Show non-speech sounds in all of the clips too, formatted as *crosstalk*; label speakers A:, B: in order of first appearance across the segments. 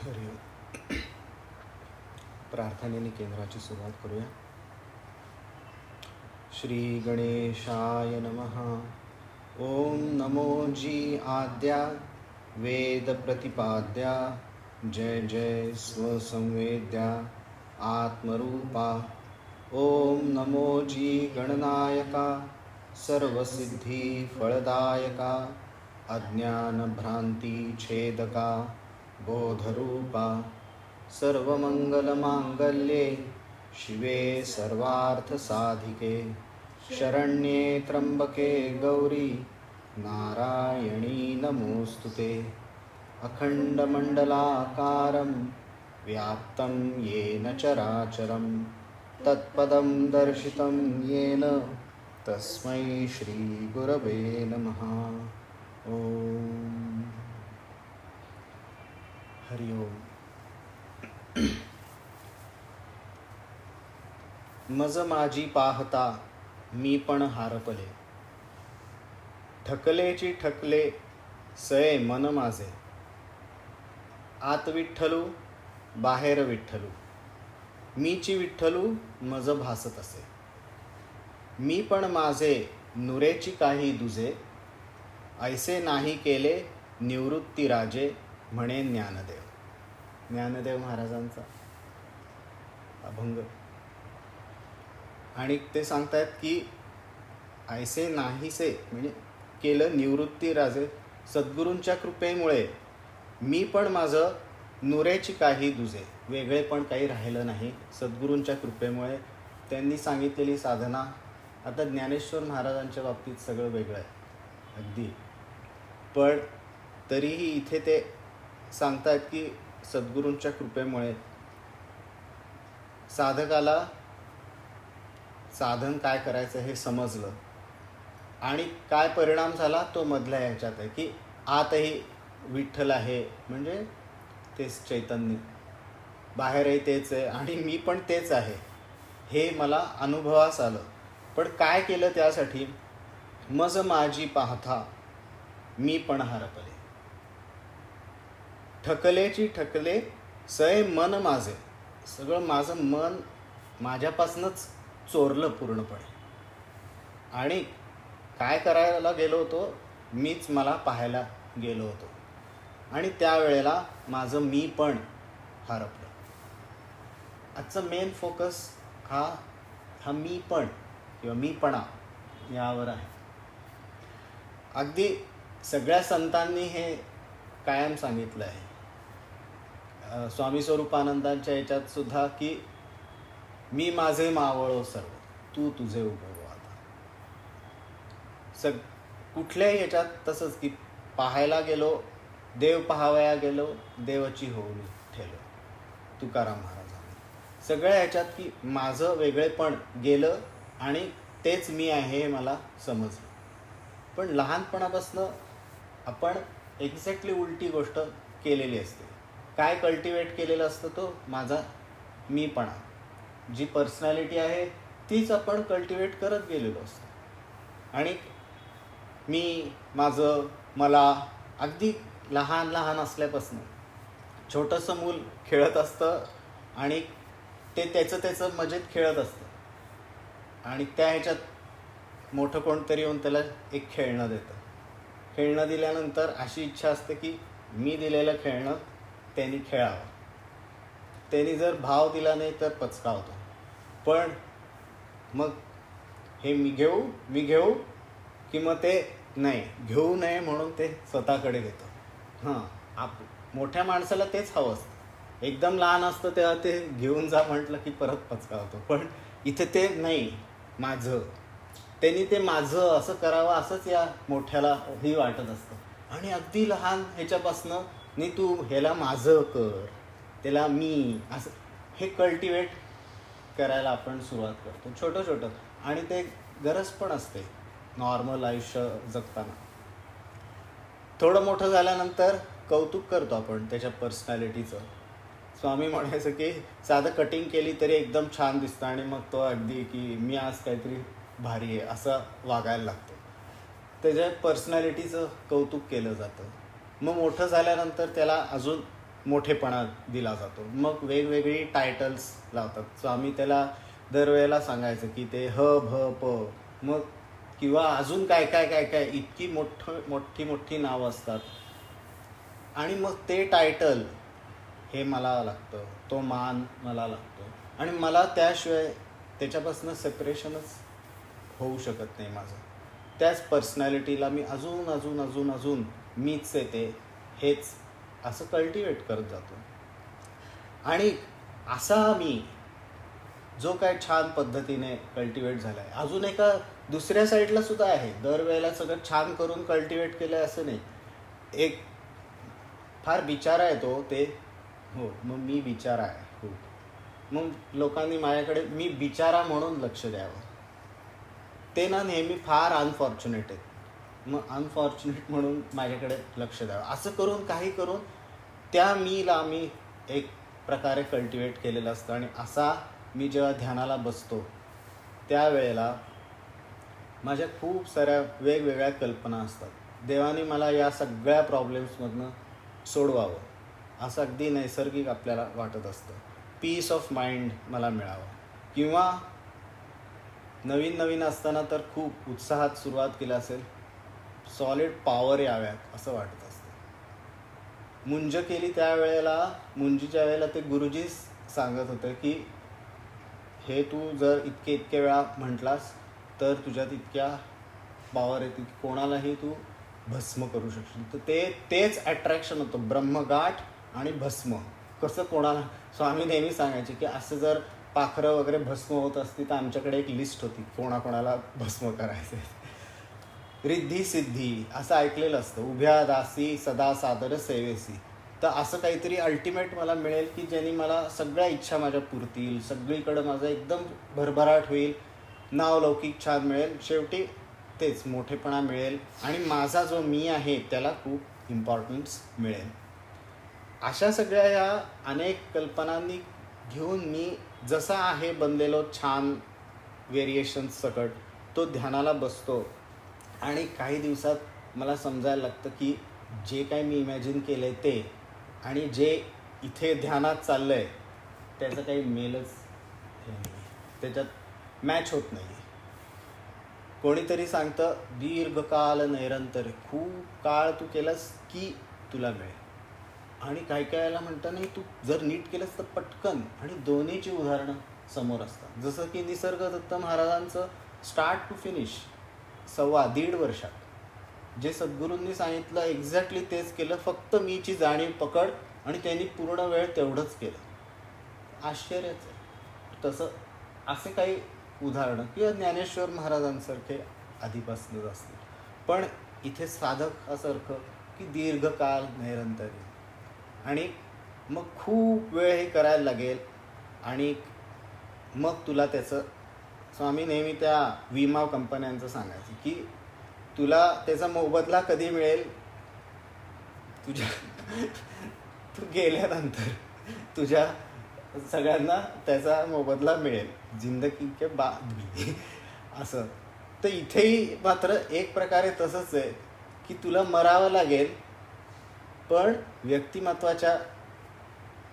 A: हरि प्रार्थनेने केंद्राची सुरुवात करूया. श्री गणेशाय नमः. ओम नमो जी आद्या. वेद प्रतिपाद्या. जय जय स्वसंवेद्या आत्मरूपा. ओम नमो जी गणनायका. सर्वसिद्धी फळदायका अज्ञानभ्रांती छेदका. बोधरूपा सर्वमङ्गलमाङ्गल्ये शिवे सर्वार्थसाधिके शरण्ये त्र्यम्बके गौरी नारायणी नमोऽस्तु ते अखण्डमण्डलाकारं व्याप्तं येन चराचरं तत्पदं दर्शितं येन तस्मै श्रीगुरवे नमः। ॐ हरि ओम। मज माझी पाहता मी पण हारपले. ठकलेची ठकले सये मन माझे. आत विठ्ठलू बाहेर विठ्ठलू. मीची विठ्ठलू मज भासत असे. मी पण माझे नुरेची काही दुजे. ऐसे नाही केले निवृत्ती राजे म्हणे ज्ञानदेव. ज्ञानदेव महाराजांचा अभंग. आणि ते सांगतायत की ऐसे नाहीसे म्हणजे केलं निवृत्ती राजे सद्गुरूंच्या कृपेमुळे मी पण माझं नुरेची काही दुजे वेगळे पण काही राहिलं नाही. सद्गुरूंच्या कृपेमुळे त्यांनी सांगितलेली साधना आता ज्ञानेश्वर महाराजांच्या बाबतीत सगळं वेगळं आहे अगदी. पण तरीही इथे ते सांगतायत की सद्गुरूंच्या कृपेमुळे. साधकाला साधन काय करायचं हे समजलं. आणि काय परिणाम झाला? तो मधल्या ह्याच्यात आहे की आतही विठ्ठल आहे. म्हणजे तेच चैतन्य. बाहेरही तेच आहे आणि मी पण तेच आहे. हे मला अनुभवास आलं. पण काय केलं त्यासाठी? मज माझी पाहता मी पण हरपले. ठकलेची ठकले सय मन माझे. सगळं माझं मन माझ्यापासूनच चोरलं पूर्णपणे. आणि काय करायला गेलो होतो? मीच मला पाहायला गेलो होतो. आणि त्यावेळेला माझं मी पण हरपलं. आजचा मेन फोकस हा हा मी पण किंवा मीपणा यावर आहे. अगदी सगळ्या संतांनी हे कायम सांगितलं आहे. स्वामी स्वरूपानंदांच्या याच्यात सुद्धा की मी माझे मावळो सर्व तू तुझे उभव आता. सग कुठल्याही याच्यात तसंच की पाहायला गेलो देव पाहावया गेलो देवाची होऊन ठेलो तुकाराम महाराजांनी. सगळ्या ह्याच्यात की माझं वेगळेपण गेलं आणि तेच मी आहे हे मला समजलं. पण लहानपणापासून आपण एक्झॅक्टली उलटी गोष्ट केलेली असते. काय कल्टिवेट केलेला असतं तो? माझा मीपणा. जी पर्सनॅलिटी आहे तीच आपण कल्टिवेट करत गेलेलो असतो. आणि मी माझं मला अगदी लहान लहान असल्यापासून छोटंसं मूल खेळत असतं आणि ते त्याचं त्याचं मजेत खेळत असतं. आणि त्या ह्याच्यात मोठं कोणतरी येऊन त्याला एक खेळणं देतं. खेळणं दिल्यानंतर अशी इच्छा असते की मी दिलेलं खेळणं त्यांनी खेळावं. त्यांनी जर भाव दिला नाही तर पचकावतो. पण मग हे मी घेऊ मी घेऊ की मग ते नाही घेऊ नये म्हणून ते स्वतःकडे घेतो. हां आप मोठ्या माणसाला तेच हवं असतं. एकदम लहान असतं तेव्हा ते घेऊन जा म्हटलं की परत पचकावतो. पण इथे ते नाही माझं. त्यांनी ते माझं असं करावं असंच या मोठ्याला ही वाटत असतं. आणि अगदी लहान ह्याच्यापासनं नाही तू ह्याला माझं कर त्याला मी असं हे कल्टिवेट करायला आपण सुरुवात करतो छोटं छोटं. आणि ते गरज पण असते नॉर्मल आयुष्य जगताना. थोडं मोठं झाल्यानंतर कौतुक करतो आपण त्याच्या पर्सनॅलिटीचं स्वामी म्हणायचं की साधं कटिंग केली तरी एकदम छान दिसतं आणि मग तो अगदी की मी आज काहीतरी भारी आहे असं वागायला लागतो. त्याच्या पर्सनॅलिटीचं कौतुक केलं जातं. मग मोठं झाल्यानंतर त्याला अजून मोठेपणा दिला जातो. मग वेगवेगळी टायटल्स लावतात. सो आम्ही त्याला दरवेळेला सांगायचं की ते ह भ प मग किंवा अजून काय काय काय काय इतकी मोठ मोठी मोठी नावं असतात. आणि मग ते टायटल हे मला लागतं. तो मान मला लागतो. आणि मला त्याशिवाय त्याच्यापासून सेपरेशनच होऊ शकत नाही माझं. त्याच पर्सनॅलिटीला मी अजून अजून अजून अजून मीच येते हेच असं कल्टिवेट करत जातो. आणि असा मी जो काय छान पद्धतीने कल्टिवेट झाला आहे अजून एका दुसऱ्या साईडला सुद्धा आहे. दरवेळेला सगळं छान करून कल्टिवेट केलं आहे असं नाही. एक फार बिचारा आहे तो ते हो मग मी बिचारा आहे हो. मग लोकांनी माझ्याकडे मी बिचारा म्हणून लक्ष द्यावं. ते ना नेहमी फार अनफॉर्च्युनेट आहेत. मग अनफॉर्च्युनेट म्हणून माझ्याकडे लक्ष द्यावं. असं करून काही करून त्या मीला मी एक प्रकारे कल्टिवेट केलेलं असतं. आणि असा मी जेव्हा ध्यानाला बसतो त्यावेळेला माझ्या खूप साऱ्या वेगवेगळ्या कल्पना असतात. देवाने मला या सगळ्या प्रॉब्लेम्समधनं सोडवावं. असं अगदी नैसर्गिक आपल्याला वाटत असतं. पीस ऑफ माइंड मला मिळावं. किंवा नवीन नवीन असताना तर खूप उत्साहात सुरुवात केली असेल सॉलिड पॉवर याव्यात असं वाटत असतं. मुंज केली त्यावेळेला मुंजीच्या वेळेला ते गुरुजी सांगत होते की हे तू जर इतके इतके वेळा म्हटलास तर तुझ्यात इतक्या पॉवर येते की कोणालाही तू भस्म करू शकशील. तर ते तेच अट्रॅक्शन होतं ब्रह्मगाठ आणि भस्म. कसं कोणाला स्वामी नेहमी सांगायचे की असं जर पाखरं वगैरे भस्म होत असती तर आमच्याकडे एक लिस्ट होती कोणाकोणाला भस्म करायचं रिद्धी सिद्धी असं ऐकलेलं असतं. उभ्या दासी सदा सादर सेवेसी. तर असं काहीतरी अल्टिमेट मला मिळेल की ज्यांनी मला सगळ्या इच्छा माझ्या पुरतील सगळीकडं माझं एकदम भरभराट होईल नाव लौकिक छान मिळेल शेवटी तेच मोठेपणा मिळेल आणि माझा जो मी आहे त्याला खूप इम्पॉर्टन्स मिळेल. अशा सगळ्या या अनेक कल्पनांनी घेऊन मी जसा आहे बनलेलो छान व्हेरिएशन्स सकट तो ध्यानाला बसतो. आणि काही दिवसात मला समजायला लागतं की जे काही मी इमॅजिन केलं आहे ते. आणि जे इथे ध्यानात चाललं आहे त्याचं काही मेलच हे नाही त्याच्यात मॅच होत नाही कोणीतरी सांगतं दीर्घकाल नैरंतर खूप काळ तू केलास की तुला मिळेल आणि काही काही वेळेला म्हणतं नाही तू जर नीट केलंस तर पटकन. आणि दोन्हीची उदाहरणं समोर असतात. जसं की निसर्गदत्त महाराजांचं स्टार्ट टू फिनिश सव्वा दीड वर्षात. जे सद्गुरूंनी सांगितलं एक्झॅक्टली तेच केलं. फक्त मीची जाणीव पकड आणि त्यांनी पूर्ण वेळ तेवढंच केलं. आश्चर्यच आहे. तसं असे काही उदाहरणं किंवा ज्ञानेश्वर महाराजांसारखे आधीपासूनच असतील. पण इथे साधक असं की दीर्घकाल निरंतरी. आणि मग खूप वेळ हे करायला लागेल आणि मग तुला त्याचं स्वामी नेहमी त्या विमा कंपन्यांचं सांगायचं की तुला त्याचा मोबदला कधी मिळेल? तुझ्या *laughs* तू गेल्यानंतर तुझ्या सगळ्यांना त्याचा मोबदला मिळेल. जिंदगी के बाद भी असं. तर इथेही मात्र एक प्रकारे तसंच आहे की तुला मरावं लागेल पण व्यक्तिमत्वाच्या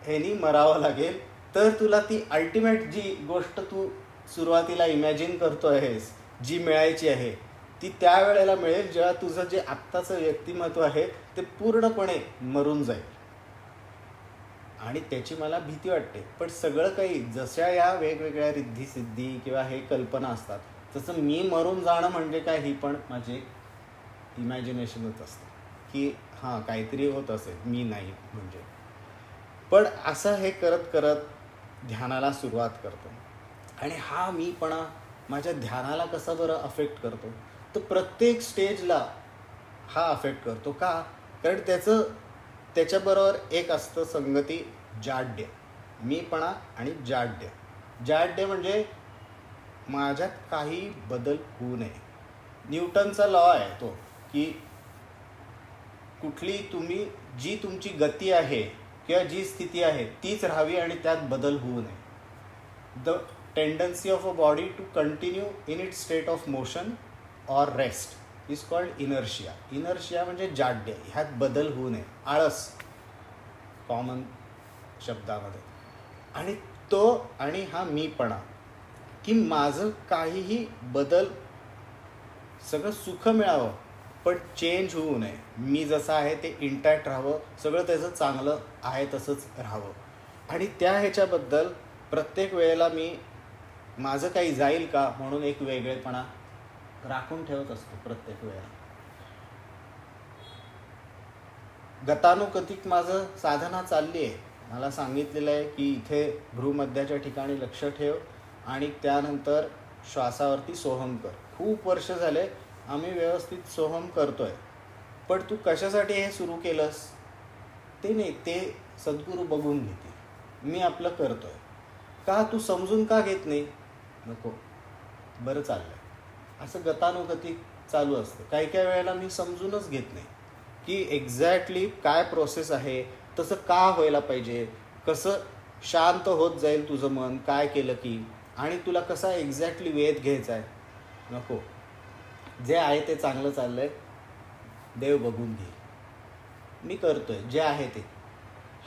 A: ह्यानी मरावं लागेल. तर तुला ती अल्टिमेट जी गोष्ट तू सुरुवातीला इमॅजिन करतो आहेस जी मिळायची आहे ती त्यावेळेला मिळेल जेव्हा तुझं जे आत्ताचं व्यक्तिमत्व आहे ते पूर्णपणे मरून जाईल. आणि त्याची मला भीती वाटते. पण सगळं काही जशा या वेगवेगळ्या रिद्धी सिद्धी किंवा हे कल्पना असतात तसं मी मरून जाणं म्हणजे काय ही पण माझी इमॅजिनेशनच असतं. की हां काहीतरी होत असेल मी नाही म्हणजे. पण असं हे करत करत ध्यानाला सुरुवात करतो. आणि हा मीपणा माझ्या ध्यानाला कसा बरं अफेक्ट करतो? तर प्रत्येक स्टेजला हा अफेक्ट करतो. का? कारण त्याचं त्याच्याबरोबर एक असतं संगती जाड्य. मीपणा आणि जाड्य. जाड्य म्हणजे माझ्यात काही बदल होऊ नये. न्यूटनचा लॉ आहे तो की कुठली तुम्ही जी तुमची गती आहे किंवा जी स्थिती आहे तीच राहावी आणि त्यात बदल होऊ नये. The tendency of a body to continue in it state of motion or rest is called inertia inertia म्हणजे जाड्य. ह्यात बदल होऊ नये. आळस. कॉमन शब्दामध्ये. आणि तो आणि हा मीपणा. की माझं काहीही बदल सगळं सुख मिळावं पण चेंज होऊ नये. मी जसं आहे ते इंटॅक्ट राहावं. सगळं त्याचं चांगलं आहे तसंच राहावं. आणि त्या ह्याच्याबद्दल प्रत्येक वेळेला मी माझं काही जाईल का म्हणून एक वेगळेपणा राखून ठेवत असतो प्रत्येक वेळा गतानुगतिक माझं साधना चालली आहे. मला सांगितलेलं आहे की इथे भ्रूमध्याच्या ठिकाणी लक्ष ठेव आणि त्यानंतर श्वासावरती सोहम कर. खूप वर्ष झाले आम्ही व्यवस्थित सोहम करतोय. पण तू कशासाठी हे सुरू केलंस? ते नाही ते सद्गुरू बघून घेते मी आपलं करतोय. का तू समजून का घेत नाही? नको. बरं चाललंय. असं गतानुगतिक चालू असतं. काही काही वेळेला मी समजूनच घेत नाही की एक्झॅक्टली काय प्रोसेस आहे तसं का व्हायला पाहिजे कसं शांत होत जाईल तुझं मन काय केलं की आणि तुला कसा एक्झॅक्टली वेध घ्यायचा आहे. नको. जे आहे ते चांगलं चाललं आहे देव बघून घे. मी करतो आहे जे आहे ते.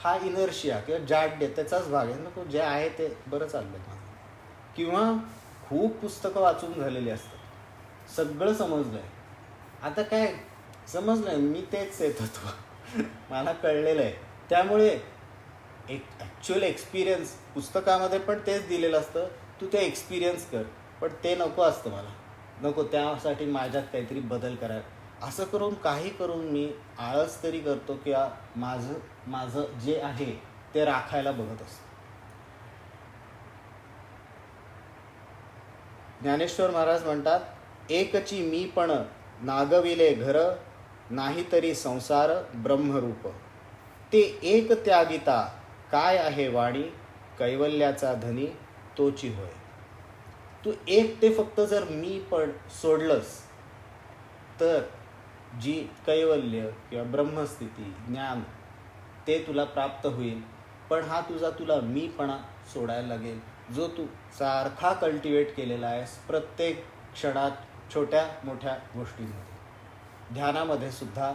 A: हा इनर्शिया किंवा जाड्य त्याचाच भाग आहे. नको जे आहे ते बरं चाललंय माझं. किंवा खूप पुस्तकं वाचून झालेली असतात. सगळं समजलंय. आता काय? समजलंय. मी तेच आहे तत्व मला कळलेलं आहे त्यामुळे एक ॲक्च्युअल एक्सपिरियन्स पुस्तकामध्ये पण तेच दिलेलं असतं. तू ते एक्सपिरियन्स कर. पण ते नको असतं मला. नको त्यासाठी माझ्यात काहीतरी बदल करा असं करून काही करून मी आळस तरी करतो किंवा माझं माझं जे आहे ते राखायला बघत असतो. ज्ञानेश्वर महाराज म्हणतात एकची मी पण नागविले घर नाहीतरी संसार ब्रह्मरूप. ते एक त्यागिता काय आहे वाणी? कैवल्याचा धनी तोची होय. तू एक ते फक्त जर मी पण सोडलंस तर जी कैवल्य किंवा ब्रह्मस्थिती ज्ञान ते तुला प्राप्त होईल. पण हा तुझा तुला मीपणा सोडायला लागेल. जो तू सारखा कल्टिवेट केलेला आहेस प्रत्येक क्षणात छोट्या मोठ्या गोष्टींमध्ये. ध्यानामध्ये सुद्धा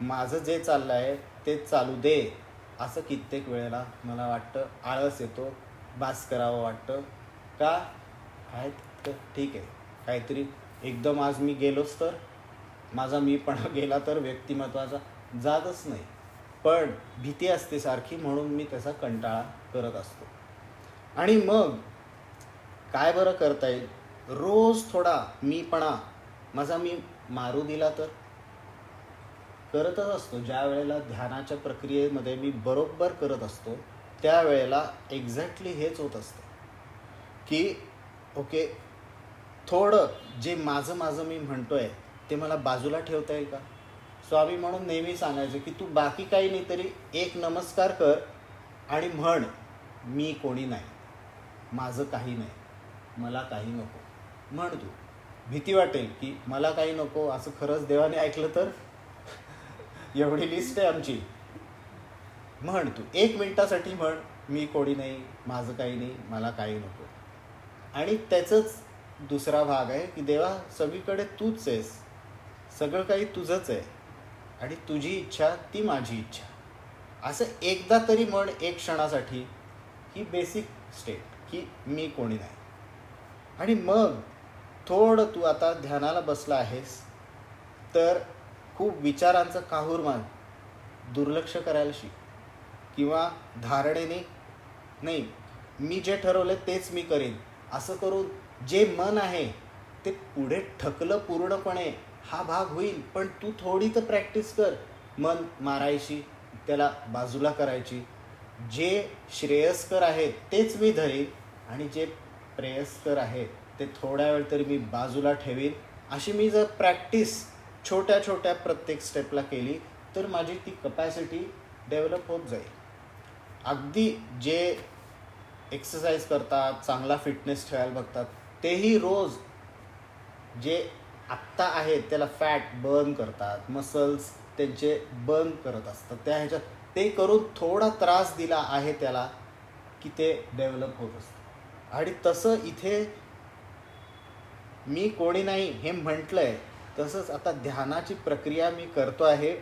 A: माझं जे चाललं आहे ते चालू दे असं कित्येक वेळेला मला वाटतं आळस येतो बास करावं वाटतं. का? आहे तर ठीक आहे. काहीतरी एकदम आज मी गेलोच तर माझा मीपणा *laughs* गेला तर व्यक्तिमत्वाचा जातच नाही. पण भीती असते सारखी म्हणून मी त्याचा कंटाळा करत असतो. आणि मग काय बरं करता येईल? रोज थोडा मीपणा. माझा मी मारू दिला तर? करतच असतो. ज्या वेळेला ध्यानाच्या प्रक्रियेमध्ये मी बरोबर करत असतो त्यावेळेला एक्झॅक्टली हेच होत असतं. की ओके थोडं जे माझं माझं मी म्हणतोय ते मला बाजूला ठेवता येईल का? स्वामी म्हणून नेहमी सांगायचं की तू बाकी काही नाही तरी एक नमस्कार कर आणि म्हण मी कोणी नाही. माझं काही नाही. मला काही नको. म्हण तू. भीती वाटेल की मला काही नको असं खरंच देवाने ऐकलं तर? एवढी लिस्ट आहे आमची. म्हण तू. एक मिनटासाठी म्हण. मी कोणी नाही माझं काही नाही मला काही नको. आणि त्याचंच दुसरा भाग आहे की देवा सगळीकडे तूच आहेस. सगळं काही तुझंच आहे. आणि तुझी इच्छा ती माझी इच्छा. असं एकदा तरी म्हण एक क्षणासाठी. ही बेसिक स्टेट की मी कोणी नाही. आणि मग थोडं तू आता ध्यानाला बसला आहेस तर खूप विचारांचं काहूरमान दुर्लक्ष करायला शिक. किंवा धारणेने नाही मी जे ठरवलं तेच मी करेन. असं करून जे मन आहे ते पुढे ठकलं पूर्णपणे हा भाग होईल. पण तू थोडी तर प्रॅक्टिस कर. मन मारायची त्याला बाजूला करायची. जे श्रेयस्कर आहेत तेच मी धरीन आणि जे प्रेयस्कर आहेत ते थोड्या वेळ तरी मी बाजूला ठेवीन. अशी मी जर प्रॅक्टिस छोट्या छोट्या प्रत्येक स्टेपला केली तर माझी ती कपॅसिटी डेव्हलप होत जाईल. अगदी जे एक्सरसाइज करतात चांगला फिटनेस ठेवायला बघतात तेही रोज जे आत्ता आहेत त्याला फॅट बर्न करतात मसल्स त्यांचे बर्न करत असतात. त्या ह्याच्यात ते करून थोडा त्रास दिला आहे त्याला की ते डेव्हलप होत असतं. आणि तसं इथे मी कोणी नाही हे म्हटलंय तसंच आता ध्यानाची प्रक्रिया मी करतो आहे.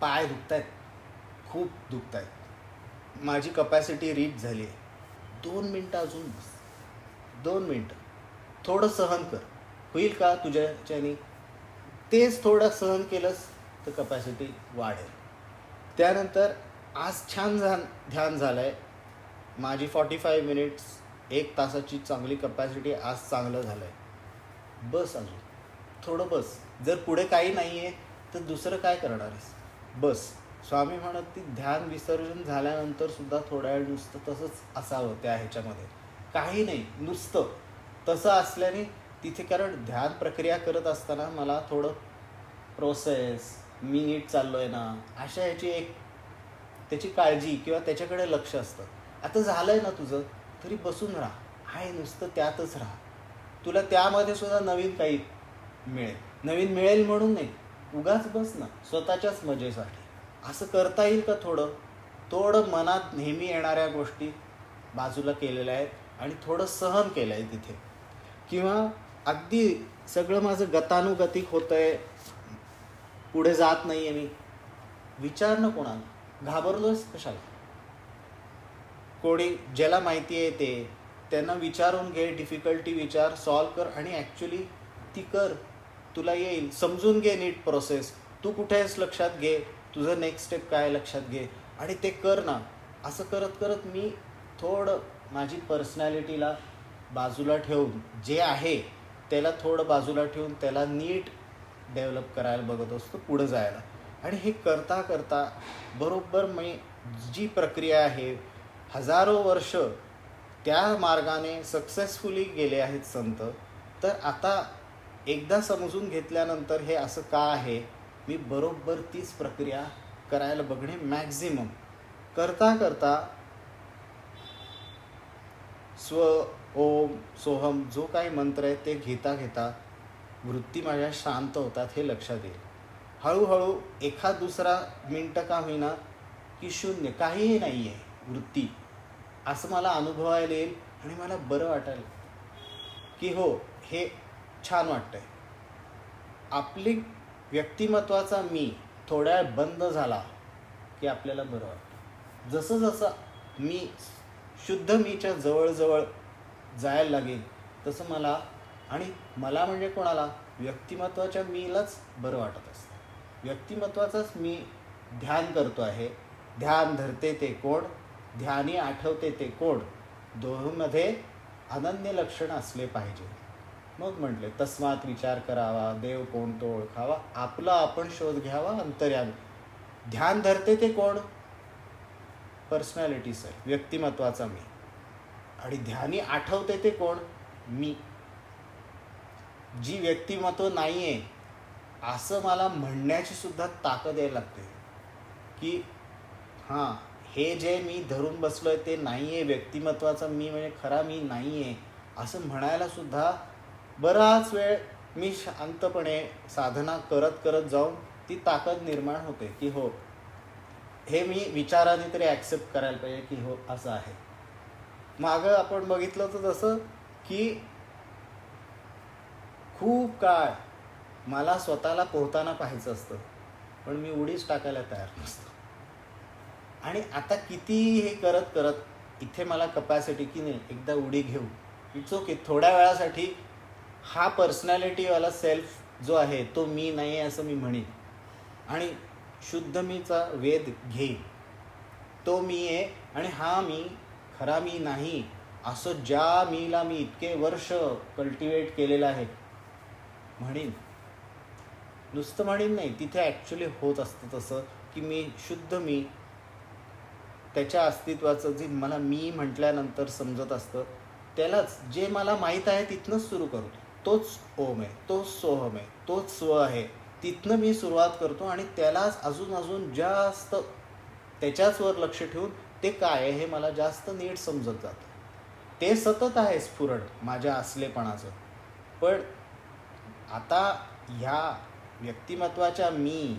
A: पाय दुखत आहेत खूप दुखत आहेत माझी कपॅसिटी रीच झाली आहे. दोन मिनटं अजून बस. दोन मिनटं. थोडं सहन कर. होईल का तुझ्याच्याने? तेच थोडं सहन केलंस तर कपॅसिटी वाढेल. त्यानंतर आज छान झा ध्यान झालं आहे माझी फॉर्टी फाय मिनिट्स एक तासाची चांगली कपॅसिटी आज चांगलं झालं आहे बस अजून. थोडं बस. जर पुढे काही नाही आहे तर दुसरं काय करणार आहेस? बस. स्वामी म्हणत ती ध्यान विसर्जन झाल्यानंतर सुद्धा थोड्या वेळ नुसतं तसंच असावं त्या ह्याच्यामध्ये. काही नाही. नुसतं. तसं असल्याने तिथे कारण ध्यान प्रक्रिया करत असताना मला थोडं प्रोसेस मी नीट चाललो आहे ना अशा ह्याची एक त्याची काळजी किंवा त्याच्याकडे लक्ष असतं. आता झालं आहे ना तुझं तरी बसून राहा. आहे नुसतं त्यातच राहा. तुला त्यामध्ये सुद्धा नवीन काही मिळेल. नवीन मिळेल म्हणून नाही. उगाच बस ना स्वतःच्याच मजेसाठी. असं करता येईल का थोडं? थोडं मनात नेहमी येणाऱ्या गोष्टी बाजूला केलेल्या आहेत आणि थोडं सहन केलं आहे तिथे. किंवा अगदी सगळं माझं गतानुगतिक होतं आहे पुढे जात नाही आहे मी. विचार ना. कोणाला घाबरलोस कशाला? कोणी ज्याला माहिती आहे ते त्यांना विचारून घे डिफिकल्टी विचार सॉल्व कर आणि ॲक्च्युली ती कर. तुला येईल. समजून घे नीट प्रोसेस तू कुठे आहेस लक्षात घे. तुझं नेक्स्ट स्टेप काय लक्षात घे. आणि ते कर ना. असं करत करत मी थोडं माझी पर्सनॅलिटीला बाजूला ठेवून जे आहे त्याला थोडं बाजूला ठेवून त्याला नीट डेव्हलप करायला बघत असतो पुढं जायला. आणि हे करता करता बरोबर मी जी प्रक्रिया आहे हजारो वर्ष त्या मार्गाने सक्सेसफुली गेले आहेत संत. तर आता एकदा समजून घेतल्यानंतर हे असं का आहे? मी बरोबर तीच प्रक्रिया करायला बघणे मॅक्झिमम करता करता स्व ओम सोहम जो काही मंत्र आहे ते घेता घेता वृत्ती माझ्या शांत होतात हे लक्षात येईल. हळूहळू एखाद दुसरा मिनटं का होईना की शून्य काहीही नाही आहे वृत्ती. असं मला अनुभवायला येईल आणि मला बरं वाटेल की हो हे छान वाटतंय. आपली व्यक्तिमत्वाचा मी थोड्या वेळ बंद झाला की आपल्याला बरं वाटतं. जसं जसं मी शुद्ध मीच्या जवळजवळ जायला लागेल तसं मला आणि मला म्हणजे कोणाला? व्यक्तिमत्वाच्या मीलाच बरं वाटत असतं. व्यक्तिमत्वाचाच मी ध्यान करतो आहे. ध्यान धरते ते कोण? ध्यानी आठवते ते कोण? दोहमध्ये अनन्य लक्षण असले पाहिजे. मग म्हटले तस्मात विचार करावा देव कोण तो ओळखावा आपला आपण शोध घ्यावा अंतर्यामी. ध्यान धरते ते कोण? Personality sir. व्यक्तिमत्वाचा मी. आणि ध्यानी आठवते ते कोण? मी. जी व्यक्तिमत्व नाही आहे असं मला म्हणण्याची सुद्धा ताकद यायला लागते. की हां हे जे मी धरून बसलो आहे ते नाही आहे व्यक्तिमत्वाचा मी म्हणजे खरा मी नाही आहे असं म्हणायला सुद्धा बराच वेळ मी शांतपणे साधना करत करत जाऊन ती ताकद निर्माण होते की हो हे मी विचाराने तरी ॲक्सेप्ट करायला पाहिजे की हो असं आहे. मागं आपण बघितलं तर तसं की खूप काळ मला स्वतःला पोहताना पाहायचं असतं पण मी उडीच टाकायला तयार नसतो. आणि आता किती हे करत करत इथे मला कपॅसिटी की नाही एकदा उडी घेऊ. इट्स ओके थोड्या वेळासाठी हा पर्सनॅलिटीवाला सेल्फ जो आहे तो मी नाही आहे असं मी म्हणेन. आणि शुद्ध मीचा वेध घेईन. तो मी आहे आणि हा मी खरा मी नाही असं ज्या मीला मी इतके वर्ष कल्टिवेट केलेलं आहे म्हणेन. नुसतं म्हणेन नाही तिथे ॲक्च्युली होत असतं तसं की मी शुद्ध मी त्याच्या अस्तित्वाचं जे मला मी म्हटल्यानंतर समजत असतं त्यालाच जे मला माहीत आहे तिथनंच सुरू करतो. तोच ओम आहे तोच सोहम आहे तोच स्व आहे तिथनं मी सुरुवात करतो आणि त्यालाच अजून अजून जास्त त्याच्याचवर लक्ष ठेवून ते काय आहे हे मला जास्त नीट समजत जातं. ते सतत आहे स्फुरण माझ्या असलेपणाचं. पण आता ह्या व्यक्तिमत्वाच्या मी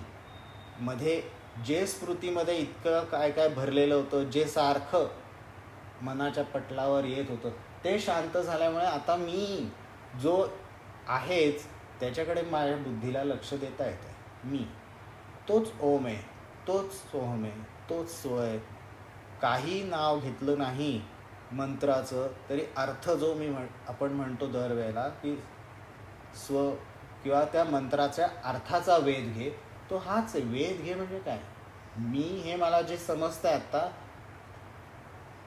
A: मध्ये जे स्मृतीमध्ये इतकं काय काय भरलेलं होतं जे सारखं मनाच्या पटलावर येत होतं ते शांत झाल्यामुळे आता मी जो आहेच त्याच्याकडे माझ्या बुद्धीला लक्ष देता येतं मी. तोच ओम आहे तोच सोहम आहे तोच स्व आहे. काही नाव घेतलं नाही मंत्राचं तरी अर्थ जो मी म्हण आपण म्हणतो दरवेळेला की स्व किंवा त्या मंत्राच्या अर्थाचा वेध घे तो हाच आहे वेध घे म्हणजे काय? मी हे मला जे समजतंय आत्ता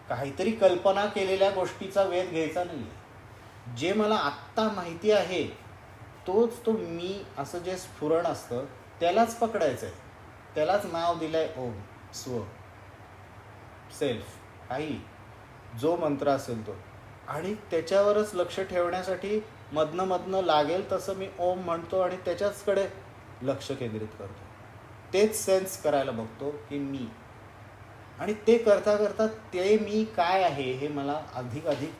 A: काहीतरी कल्पना केलेल्या गोष्टीचा वेध घ्यायचा नाही जे मला आत्ता माहिती आहे तोच तो मी असं जे स्फुरण असतं त्यालाच पकडायचं आहे त्यालाच नाव दिलं आहे ओम स्व सेल्फ काही जो मंत्र असेल तो. आणि त्याच्यावरच लक्ष ठेवण्यासाठी मधनं मधनं लागेल तसं मी ओम म्हणतो आणि त्याच्याचकडे लक्ष केंद्रित करतो. तेच सेन्स करायला बघतो की मी. आणि ते करता करता ते मी काय आहे हे मला अधिक अधिक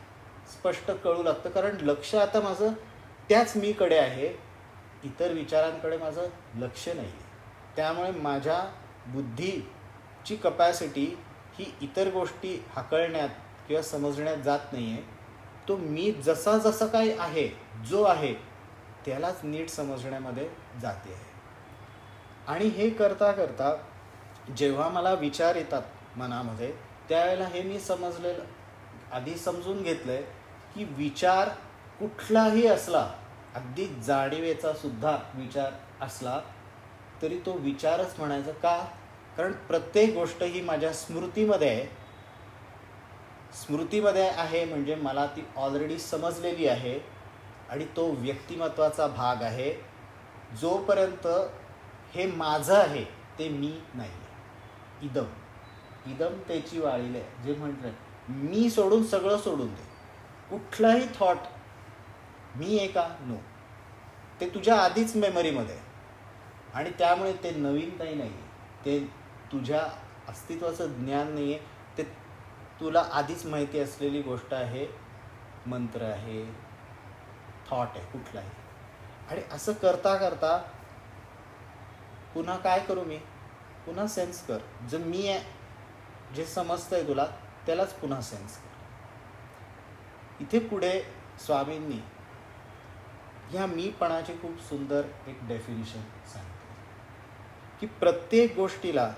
A: स्पष्ट कळू लागतं. कारण लक्ष आता माझं त्याच मीकडे आहे. इतर विचारांकडे माझं लक्ष नाही. आहे त्यामुळे माझ्या बुद्धीची कपॅसिटी ही इतर गोष्टी हाकळण्यात किंवा समजण्यात जात नाही आहे तो मी जसा जसा काय आहे जो आहे त्यालाच नीट समजण्यामध्ये जाते. आहे आणि हे करता करता जेव्हा मला विचार येतात मनामध्ये त्यावेळेला हे मी समजलेलं आधी समजून घेतलं आहे की विचार कुठलाही असला अगदी जाणीवेचा सुद्धा विचार असला तरी तो विचारच म्हणायचा का? कारण प्रत्येक गोष्ट ही माझ्या स्मृतीमध्ये आहे. स्मृतीमध्ये आहे म्हणजे मला ती ऑलरेडी समजलेली आहे आणि तो व्यक्तिमत्वाचा भाग आहे. जोपर्यंत हे माझं आहे ते मी नाही इदम. इदम त्याची वाळील आहे जे म्हटलं मी सोडून सगळं सोडून दे. कुठलाही थॉट मी आहे का नो ते तुझ्या आधीच मेमरीमध्ये आहे. आणि त्यामुळे ते नवीन काही नाही आहे ते तुझ्या अस्तित्वाचं ज्ञान नाही आहे तुला आधीच माहिती असलेली गोष्ट आहे मंत्र आहे थॉट आहे कुठलाही आणि असं करता करता पुन्हा काय करू मी? पुन्हा सेन्स कर. जे मी आहे जे समजतंय तुला त्यालाच पुन्हा सेन्स कर. इथे पुढे स्वामींनी ह्या मीपणाची खूप सुंदर एक डेफिनिशन सांगितली. की प्रत्येक गोष्टीला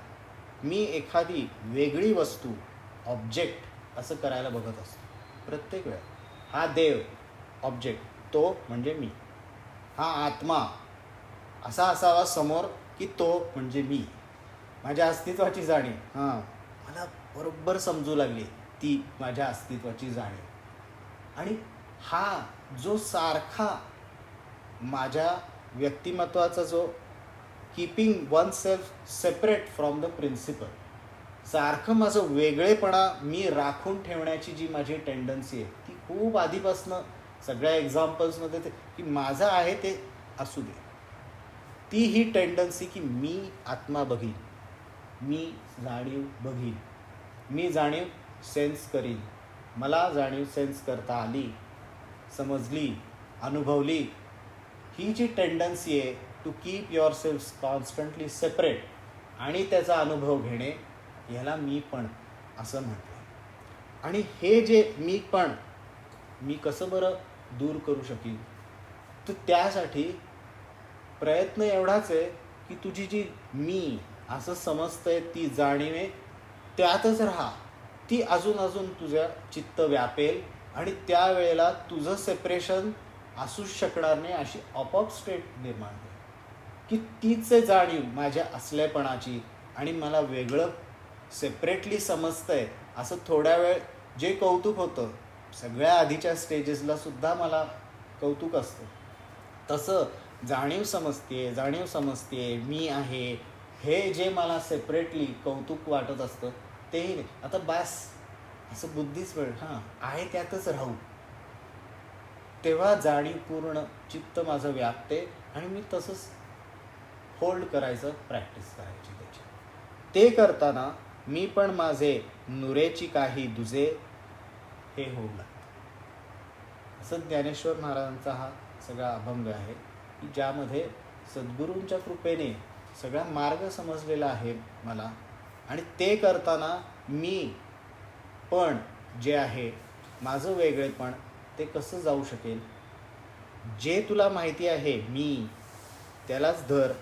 A: मी एखादी वेगळी वस्तू ऑब्जेक्ट असं करायला बघत असतो. प्रत्येक वेळा. हा देव ऑब्जेक्ट तो म्हणजे मी. हा आत्मा असा असावा समोर की तो म्हणजे मी. माझ्या अस्तित्वाची जाणीव. हां मला बरोबर समजू लागली ती माझ्या अस्तित्वाची जाणीव. आणि हा जो सारखा माझ्या व्यक्तिमत्वाचा जो keeping one self separate from the principle सारखं माझं वेगळेपणा मी राखून ठेवण्याची जी माझी टेंडन्सी आहे ती खूप आधीपासनं सगळ्या एक्झाम्पल्समध्ये ते की माझं आहे ते असू दे. ती ही टेंडन्सी की मी आत्मा बघीन मी जाणीव बघीन मी जाणीव सेन्स करीन मला जाणीव सेन्स करता आली समजली अनुभवली ही जी टेंडन्सी आहे to keep your self constantly separate आणि त्याचा अनुभव घेणे ह्याला मी पण असं म्हटलं. आणि हे जे मी पण मी कसं बरं दूर करू शकेन? तर त्यासाठी प्रयत्न एवढाच आहे की तुझी जी मी असं समजतंय ती जाणीवे त्यातच राहा. ती अजून अजून तुझ्या चित्त व्यापेल आणि त्यावेळेला तुझं सेपरेशन असूच शकणार नाही अशी ऑपअप स्टेट निर्माण होईल. की तीच जाणीव माझ्या असल्यापणाची आणि मला वेगळं सेपरेटली समजतंय. असं थोड्या वेळ जे कौतुक होतं सगळ्या आधीच्या स्टेजेसला सुद्धा मला कौतुक असतं. तसं जाणीव समजते जाणीव समजते मी आहे हे जे मला सेपरेटली कौतुक वाटत असतं तेही नाही. आता बास असं बुद्धीच वेळ हां आहे त्यातच राहू. तेव्हा जाणीवपूर्ण चित्त माझं व्यापते आणि मी तसंच होल्ड करायचं प्रॅक्टिस करायची त्याची. ते करताना मी पण माझे नुरेची काही दुजे हे होऊ लागतं असं ज्ञानेश्वर महाराजांचा हा सगळा अभंग आहे की ज्यामध्ये सद्गुरूंच्या कृपेने सगळा मार्ग समजलेला आहे मला आणि ते करताना मी पण जे आहे माझं वेगळेपण ते कसं जाऊ शकेल? जे तुला माहिती आहे मी त्यालाच धर.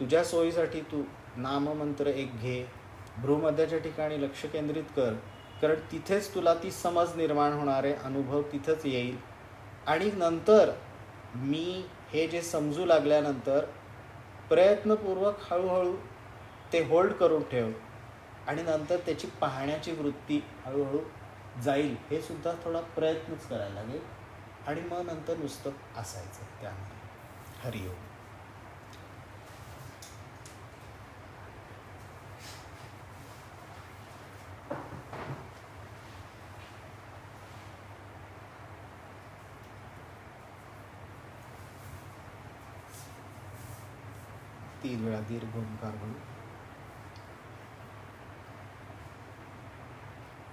A: तुझ्या सोयीसाठी तू नाममंत्र एक घे. भ्रूमध्याच्या ठिकाणी लक्ष केंद्रित कर कारण तिथेच तुला ती समज निर्माण होणारे अनुभव तिथंच येईल. आणि नंतर मी हे जे समजू लागल्यानंतर प्रयत्नपूर्वक हळूहळू ते होल्ड करून ठेव आणि नंतर त्याची पाहण्याची वृत्ती हळूहळू जाईल हे सुद्धा थोडा प्रयत्नच करायला लागेल. आणि मग नंतर नुसतं असायचं त्यामध्ये. हरिओम. तीन वेळा दीर्घ ओंकार म्हणून.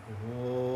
A: हो.